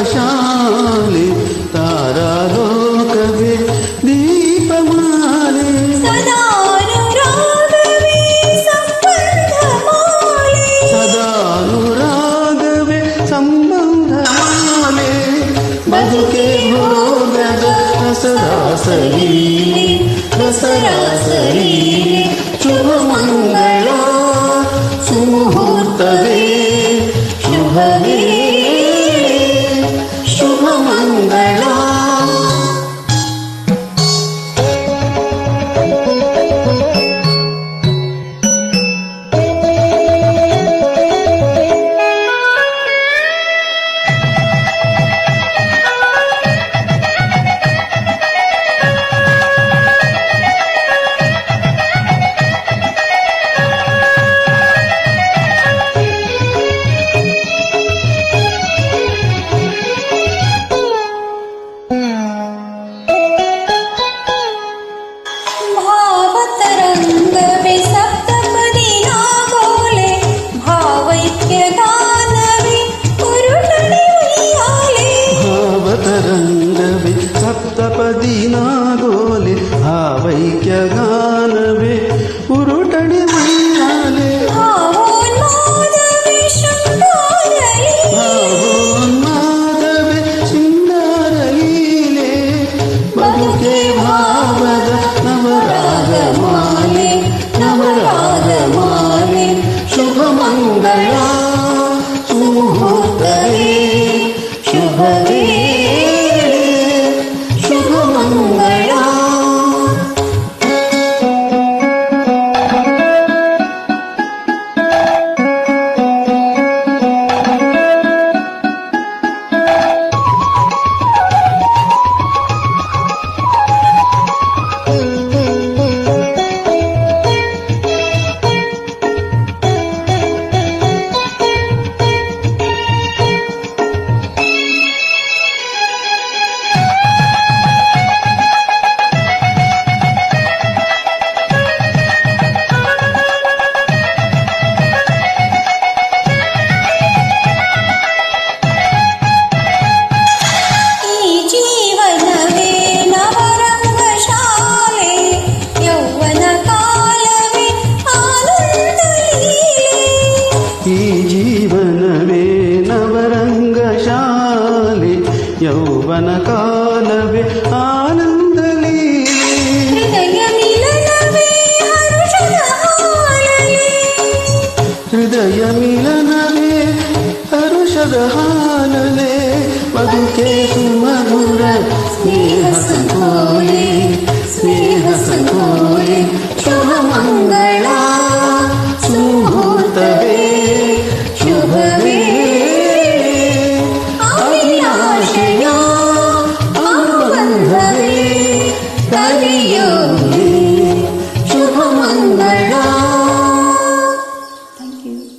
ప్రకాశాలి తారాలోకవే దీపమాలి సదానురాగవే సంబంధమాలి బతుకే భోగ రసరాసరి రసరాసరి శుభమా ದಿನಾಗೋ ఈ జీవనమే నవరంగశాలి. యౌవన కాలవే ఆనందలీ హృదయ మిలనవే హరుషద హాలలే మధుకే సుమధుర స్నేహ సంకోలే స్నేహ సంకోలే శుభమంగళ